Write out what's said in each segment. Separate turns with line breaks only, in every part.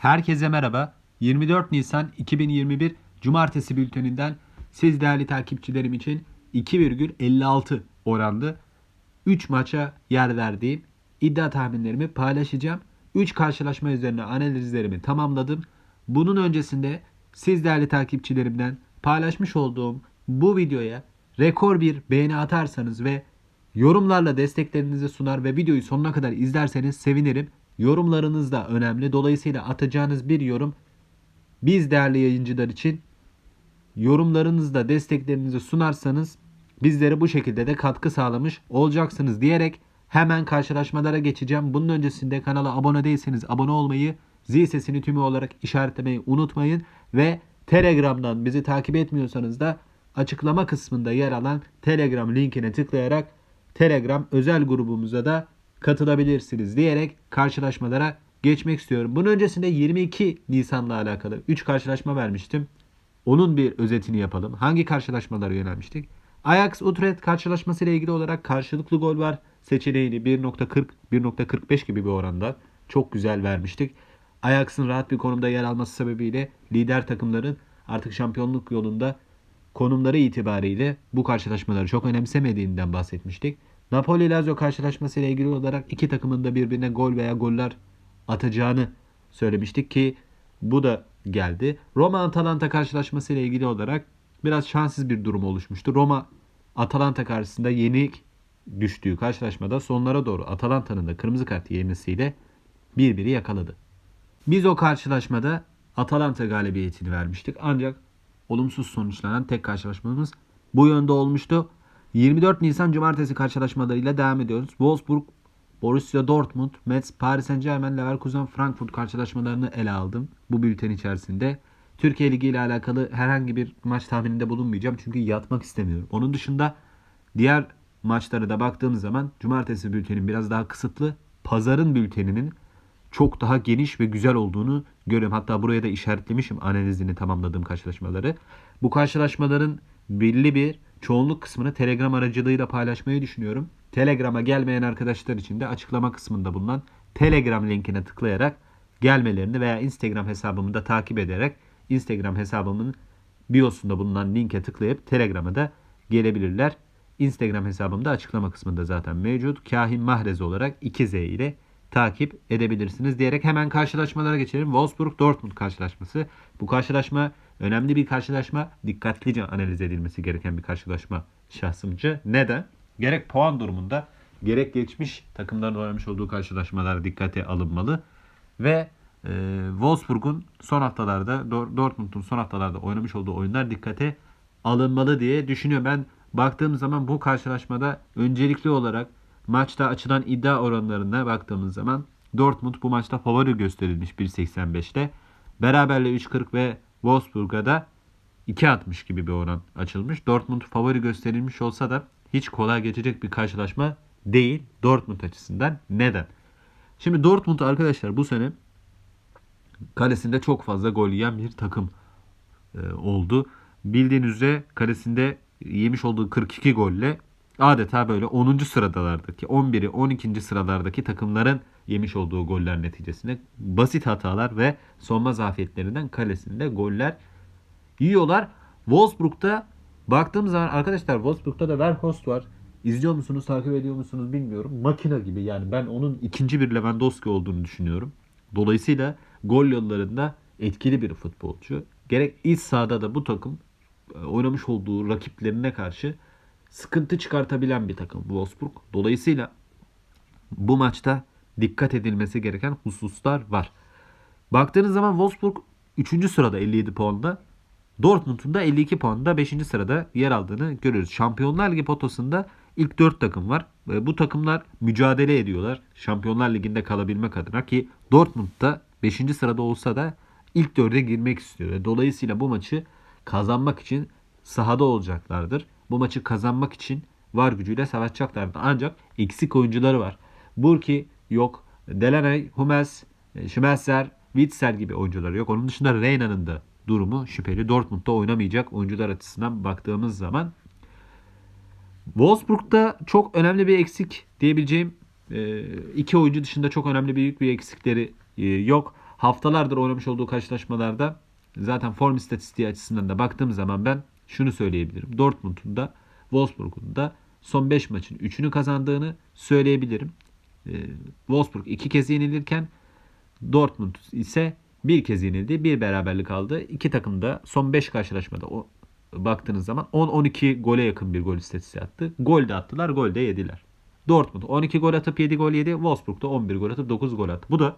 Herkese merhaba. 24 Nisan 2021 Cumartesi bülteninden siz değerli takipçilerim için 2,56 oranlı 3 maça yer verdiğim iddia tahminlerimi paylaşacağım. 3 karşılaşma üzerine analizlerimi tamamladım. Bunun öncesinde siz değerli takipçilerimden paylaşmış olduğum bu videoya rekor bir beğeni atarsanız ve yorumlarla desteklerinizi sunar ve videoyu sonuna kadar izlerseniz sevinirim. Yorumlarınız da önemli. Dolayısıyla atacağınız bir yorum biz değerli yayıncılar için yorumlarınızda desteklerinizi sunarsanız bizlere bu şekilde de katkı sağlamış olacaksınız diyerek hemen karşılaşmalara geçeceğim. Bunun öncesinde kanala abone değilseniz abone olmayı, zil sesini tümü olarak işaretlemeyi unutmayın ve Telegram'dan bizi takip etmiyorsanız da açıklama kısmında yer alan Telegram linkine tıklayarak Telegram özel grubumuza da katılabilirsiniz diyerek karşılaşmalara geçmek istiyorum. Bunun öncesinde 22 Nisan'la alakalı 3 karşılaşma vermiştim. Onun bir özetini yapalım. Hangi karşılaşmalara yönelmiştik? Ajax Utrecht karşılaşması ile ilgili olarak karşılıklı gol var seçeneğini 1.40 1.45 gibi bir oranda çok güzel vermiştik. Ajax'ın rahat bir konumda yer alması sebebiyle lider takımların artık şampiyonluk yolunda konumları itibariyle bu karşılaşmaları çok önemsemediğinden bahsetmiştik. Napoli-Lazio karşılaşması ile ilgili olarak iki takımın da birbirine gol veya goller atacağını söylemiştik ki bu da geldi. Roma-Atalanta karşılaşması ile ilgili olarak biraz şanssız bir durum oluşmuştu. Roma Atalanta karşısında yenik düştüğü karşılaşmada sonlara doğru Atalanta'nın da kırmızı kart yemesiyle birbiri yakaladı. Biz o karşılaşmada Atalanta galibiyetini vermiştik. Ancak olumsuz sonuçlanan tek karşılaşmamız bu yönde olmuştu. 24 Nisan Cumartesi karşılaşmalarıyla devam ediyoruz. Wolfsburg, Borussia Dortmund, Metz, Paris Saint Germain, Leverkusen, Frankfurt karşılaşmalarını ele aldım bu bülten içerisinde. Türkiye Ligi ile alakalı herhangi bir maç tahmininde bulunmayacağım çünkü yatmak istemiyorum. Onun dışında diğer maçlara da baktığım zaman Cumartesi bültenin biraz daha kısıtlı, Pazarın bülteninin çok daha geniş ve güzel olduğunu görüyorum. Hatta buraya da işaretlemişim analizini tamamladığım karşılaşmaları. Bu karşılaşmaların belli bir çoğunluk kısmını Telegram aracılığıyla paylaşmayı düşünüyorum. Telegram'a gelmeyen arkadaşlar için de açıklama kısmında bulunan Telegram linkine tıklayarak gelmelerini veya Instagram hesabımı da takip ederek Instagram hesabımın biosunda bulunan linke tıklayıp Telegram'a da gelebilirler. Instagram hesabım da açıklama kısmında zaten mevcut. Kahin Mahrez olarak 2Z ile takip edebilirsiniz diyerek hemen karşılaşmalara geçelim. Wolfsburg-Dortmund karşılaşması. Bu karşılaşma önemli bir karşılaşma. Dikkatlice analiz edilmesi gereken bir karşılaşma şahsımca. Neden? Gerek puan durumunda gerek geçmiş takımların oynamış olduğu karşılaşmalar dikkate alınmalı. Ve e, Wolfsburg'un son haftalarda Dor- Dortmund'un son haftalarda oynamış olduğu oyunlar dikkate alınmalı diye düşünüyorum. Ben baktığım zaman bu karşılaşmada öncelikli olarak maçta açılan iddia oranlarına baktığımız zaman Dortmund bu maçta favori gösterilmiş 1.85'te. Beraberle 3.40 ve Wolfsburg'a da 2.60 gibi bir oran açılmış. Dortmund favori gösterilmiş olsa da hiç kolay geçecek bir karşılaşma değil Dortmund açısından. Neden? Şimdi Dortmund arkadaşlar bu sene kalesinde çok fazla gol yiyen bir takım e, oldu. Bildiğiniz üzere kalesinde yemiş olduğu 42 golle adeta böyle 10. sıradalardaki 11'i 12. sıralardaki takımların yemiş olduğu goller neticesinde basit hatalar ve sonma zafiyetlerinden kalesinde goller yiyorlar. Wolfsburg'da baktığım zaman arkadaşlar Wolfsburg'da da Verhorst var. İzliyor musunuz, takip ediyor musunuz bilmiyorum. Makina gibi yani ben onun ikinci bir Lewandowski olduğunu düşünüyorum. Dolayısıyla gol yollarında etkili bir futbolcu. Gerek iç sahada da bu takım e, oynamış olduğu rakiplerine karşı sıkıntı çıkartabilen bir takım Wolfsburg. Dolayısıyla bu maçta dikkat edilmesi gereken hususlar var. Baktığınız zaman Wolfsburg 3. sırada 57 puanda. Dortmund'un da 52 puanda 5. sırada yer aldığını görüyoruz. Şampiyonlar Ligi potosunda ilk 4 takım var. Bu takımlar mücadele ediyorlar. Şampiyonlar Ligi'nde kalabilmek adına ki Dortmund da 5. sırada olsa da ilk 4'e girmek istiyor. Dolayısıyla bu maçı kazanmak için sahada olacaklardır. Bu maçı kazanmak için var gücüyle savaşacaklardır. Ancak eksik oyuncuları var. Burki yok. Delaney, Hummels, Schmelzer, Witzel gibi oyuncuları yok. Onun dışında Reyna'nın da durumu şüpheli. Dortmund'da oynamayacak oyuncular açısından baktığımız zaman Wolfsburg'da çok önemli bir eksik diyebileceğim e, iki oyuncu dışında çok önemli büyük bir eksikleri e, yok. haftalardır oynamış olduğu karşılaşmalarda zaten form istatistiği açısından da baktığım zaman ben şunu söyleyebilirim. Dortmund'un da Wolfsburg'un da son 5 maçın 3'ünü kazandığını söyleyebilirim. Ee, Wolfsburg 2 kez yenilirken Dortmund ise bir kez yenildi. Bir beraberlik aldı. İki takım da son 5 karşılaşmada o baktığınız zaman 10-12 gole yakın bir gol istatistiği attı. Gol de attılar, gol de yediler. Dortmund 12 gol atıp 7 gol yedi. Wolfsburg da 11 gol atıp 9 gol attı. Bu da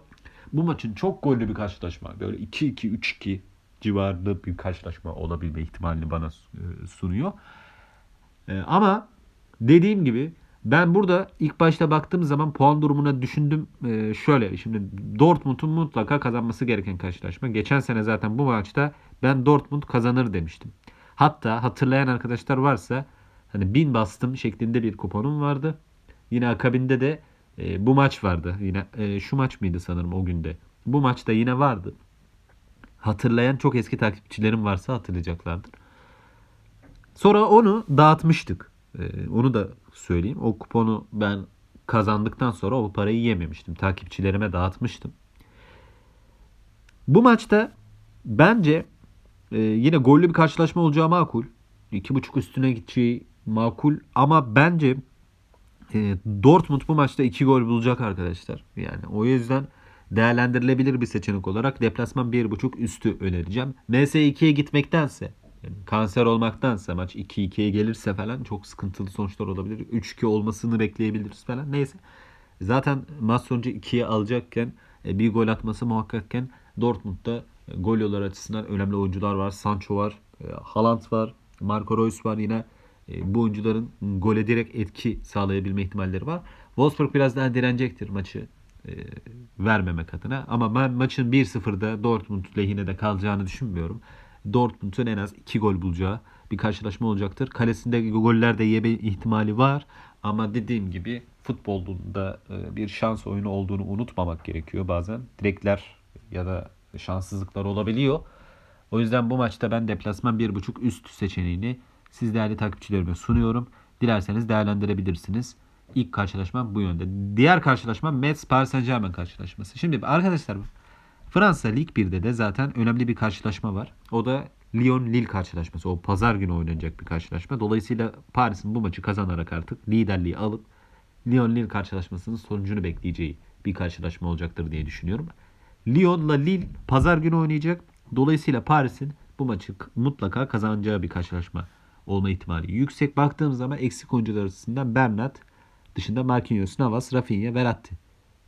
bu maçın çok gollü bir karşılaşma. Böyle 2-2, 3-2 civarında bir karşılaşma olabilme ihtimalini bana e, sunuyor. E, Ama dediğim gibi ben burada ilk başta baktığım zaman puan durumuna düşündüm. E, Şöyle şimdi Dortmund'un mutlaka kazanması gereken karşılaşma. Geçen sene zaten bu maçta ben Dortmund kazanır demiştim. Hatta hatırlayan arkadaşlar varsa hani bin bastım şeklinde bir kuponum vardı. Yine akabinde de e, bu maç vardı. Yine e, şu maç mıydı sanırım o günde. Bu maçta yine vardı. Hatırlayan çok eski takipçilerim varsa hatırlayacaklardır. Sonra onu dağıtmıştık. Ee, onu da söyleyeyim. O kuponu ben kazandıktan sonra o parayı yememiştim. Takipçilerime dağıtmıştım. Bu maçta bence e, yine gollü bir karşılaşma olacağı makul. 2.5 üstüne gideceği makul. Ama bence e, Dortmund bu maçta 2 gol bulacak arkadaşlar. Yani o yüzden değerlendirilebilir bir seçenek olarak deplasman 1.5 üstü önereceğim. MS2'ye gitmektense yani kanser olmaktansa maç 2-2'ye gelirse falan çok sıkıntılı sonuçlar olabilir. 3-2 olmasını bekleyebiliriz falan. Neyse. Zaten maç sonucu 2'ye alacakken e, bir gol atması muhakkakken Dortmund'da e, gol yollar açısından önemli oyuncular var. Sancho var, e, Haaland var, Marco Reus var yine. Bu oyuncuların gole direkt etki sağlayabilme ihtimalleri var. Wolfsburg biraz daha direnecektir maçı vermemek adına. Ama ben maçın 1-0'da Dortmund lehine de kalacağını düşünmüyorum. Dortmund'un en az 2 gol bulacağı bir karşılaşma olacaktır. Kalesinde goller de yeme ihtimali var. Ama dediğim gibi futbolda e, bir şans oyunu olduğunu unutmamak gerekiyor bazen. Direkler ya da şanssızlıklar olabiliyor. O yüzden bu maçta ben deplasman 1.5 üst seçeneğini siz değerli takipçilerime sunuyorum. Dilerseniz değerlendirebilirsiniz. İlk karşılaşma bu yönde. Diğer karşılaşma Metz Paris Saint Germain karşılaşması. Şimdi arkadaşlar Fransa Lig 1'de de zaten önemli bir karşılaşma var. O da Lyon-Lille karşılaşması. O pazar günü oynanacak bir karşılaşma. Dolayısıyla Paris'in bu maçı kazanarak artık liderliği alıp Lyon-Lille karşılaşmasının sonucunu bekleyeceği bir karşılaşma olacaktır diye düşünüyorum. Lyon'la Lille pazar günü oynayacak. Dolayısıyla Paris'in bu maçı mutlaka kazanacağı bir karşılaşma olma ihtimali yüksek. Baktığım zaman eksik oyuncular arasında Bernat dışında Marquinhos, Navas, Rafinha, Verratti.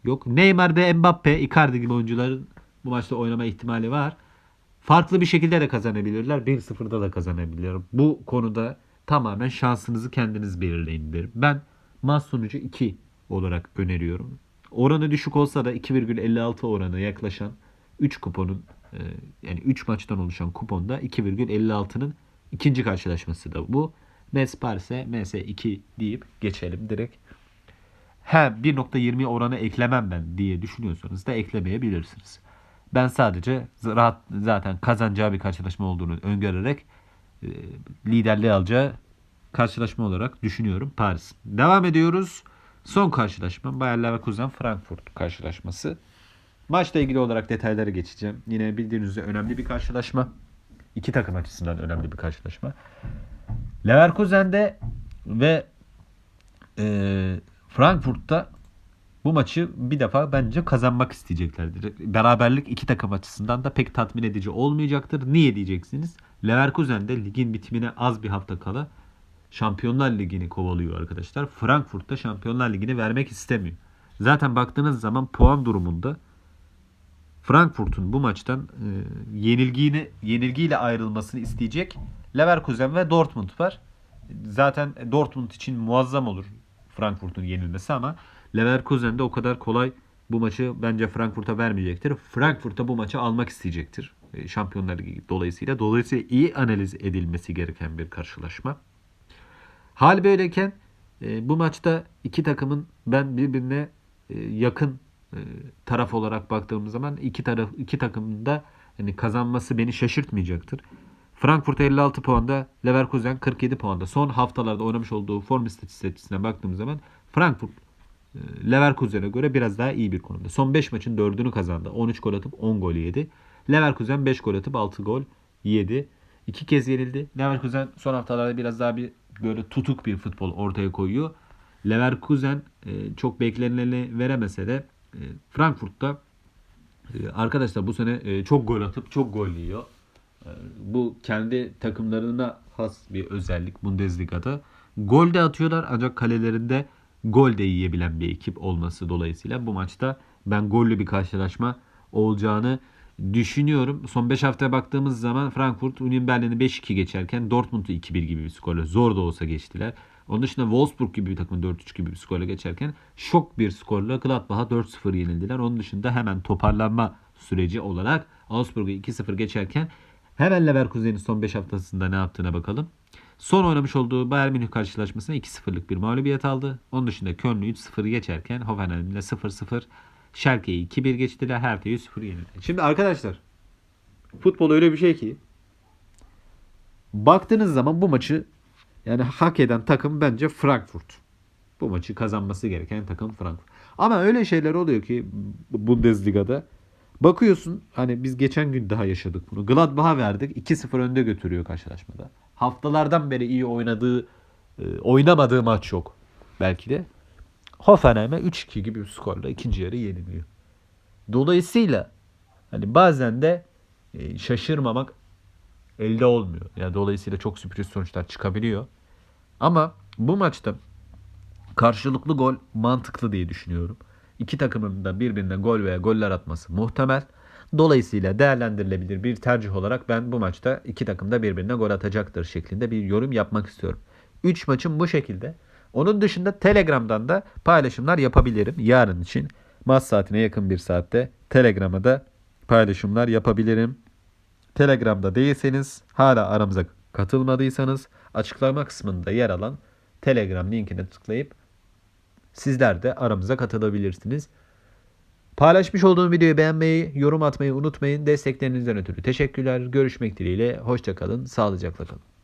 Yok Neymar ve Mbappe, Icardi gibi oyuncuların bu maçta oynama ihtimali var. Farklı bir şekilde de kazanabilirler. 1-0'da da kazanabilirler. Bu konuda tamamen şansınızı kendiniz belirleyin derim. Ben maç sonucu 2 olarak öneriyorum. Oranı düşük olsa da 2,56 oranı yaklaşan 3 kuponun e, yani 3 maçtan oluşan kuponda 2,56'nın ikinci karşılaşması da bu. Mes Paris'e MS2 deyip geçelim direkt. He 1.20 oranı eklemem ben diye düşünüyorsanız da eklemeyebilirsiniz. Ben sadece rahat zaten kazanacağı bir karşılaşma olduğunu öngörerek e, liderliği alacağı karşılaşma olarak düşünüyorum Paris. Devam ediyoruz. Son karşılaşma Bayer Leverkusen Frankfurt karşılaşması. Maçla ilgili olarak detayları geçeceğim. Yine bildiğiniz üzere önemli bir karşılaşma. İki takım açısından önemli bir karşılaşma. Leverkusen'de ve e, Frankfurt'ta bu maçı bir defa bence kazanmak isteyeceklerdir. Beraberlik iki takım açısından da pek tatmin edici olmayacaktır. Niye diyeceksiniz? Leverkusen de ligin bitimine az bir hafta kala Şampiyonlar Ligi'ni kovalıyor arkadaşlar. Frankfurt da Şampiyonlar Ligi'ni vermek istemiyor. Zaten baktığınız zaman puan durumunda Frankfurt'un bu maçtan e, yenilgiyle yenilgiyle ayrılmasını isteyecek Leverkusen ve Dortmund var. Zaten Dortmund için muazzam olur Frankfurt'un yenilmesi ama Leverkusen de o kadar kolay bu maçı bence Frankfurt'a vermeyecektir. Frankfurt'a bu maçı almak isteyecektir. E, Şampiyonlar Ligi dolayısıyla. Dolayısıyla iyi analiz edilmesi gereken bir karşılaşma. Hal böyleyken e, bu maçta iki takımın ben birbirine e, yakın taraf olarak baktığımız zaman iki taraf iki takımın da yani kazanması beni şaşırtmayacaktır. Frankfurt 56 puanda, Leverkusen 47 puanda. Son haftalarda oynamış olduğu form istatistiğine baktığımız zaman Frankfurt e, Leverkusen'e göre biraz daha iyi bir konumda. Son 5 maçın 4'ünü kazandı. 13 gol atıp 10 gol yedi. Leverkusen 5 gol atıp 6 gol yedi. İki kez yenildi. Leverkusen son haftalarda biraz daha bir böyle tutuk bir futbol ortaya koyuyor. Leverkusen e, çok beklenileni veremese de e, Frankfurt'ta arkadaşlar bu sene çok gol atıp çok gol yiyor. Bu kendi takımlarına has bir özellik Bundesliga'da. Gol de atıyorlar ancak kalelerinde gol de yiyebilen bir ekip olması dolayısıyla bu maçta ben gollü bir karşılaşma olacağını düşünüyorum. Son 5 haftaya baktığımız zaman Frankfurt Union Berlin'i 5-2 geçerken Dortmund'u 2-1 gibi bir skorla zor da olsa geçtiler. Onun dışında Wolfsburg gibi bir takım 4-3 gibi bir skorla geçerken şok bir skorla Gladbach'a 4-0 yenildiler. Onun dışında hemen toparlanma süreci olarak Augsburg'u 2-0 geçerken hemen Leverkusen'in son 5 haftasında ne yaptığına bakalım. Son oynamış olduğu Bayern Münih karşılaşmasında 2-0'lık bir mağlubiyet aldı. Onun dışında Köln'ü 3-0 geçerken Hoffenheim ile 0-0 Schalke'yi 2-1 geçtiler. Hertha'yı 3-0 yenildi. Şimdi arkadaşlar futbol öyle bir şey ki baktığınız zaman bu maçı yani hak eden takım bence Frankfurt. Bu maçı kazanması gereken takım Frankfurt. Ama öyle şeyler oluyor ki Bundesliga'da bakıyorsun hani biz geçen gün daha yaşadık bunu. Gladbach'a verdik 2-0 önde götürüyor karşılaşmada. Haftalardan beri iyi oynadığı e, oynamadığı maç yok belki de. Hoffenheim'e 3-2 gibi bir skorla ikinci yarı yeniliyor. Dolayısıyla hani bazen de e, şaşırmamak elde olmuyor. Yani dolayısıyla çok sürpriz sonuçlar çıkabiliyor. Ama bu maçta karşılıklı gol mantıklı diye düşünüyorum. İki takımın da birbirine gol veya goller atması muhtemel. Dolayısıyla değerlendirilebilir bir tercih olarak ben bu maçta iki takım da birbirine gol atacaktır şeklinde bir yorum yapmak istiyorum. 3 maçım bu şekilde. Onun dışında Telegram'dan da paylaşımlar yapabilirim. Yarın için maç saatine yakın bir saatte Telegram'a da paylaşımlar yapabilirim. Telegram'da değilseniz hala aramıza katılmadıysanız açıklama kısmında yer alan Telegram linkine tıklayıp sizler de aramıza katılabilirsiniz. Paylaşmış olduğum videoyu beğenmeyi, yorum atmayı unutmayın. Desteklerinizden ötürü teşekkürler. Görüşmek dileğiyle. Hoşçakalın. Sağlıcakla kalın.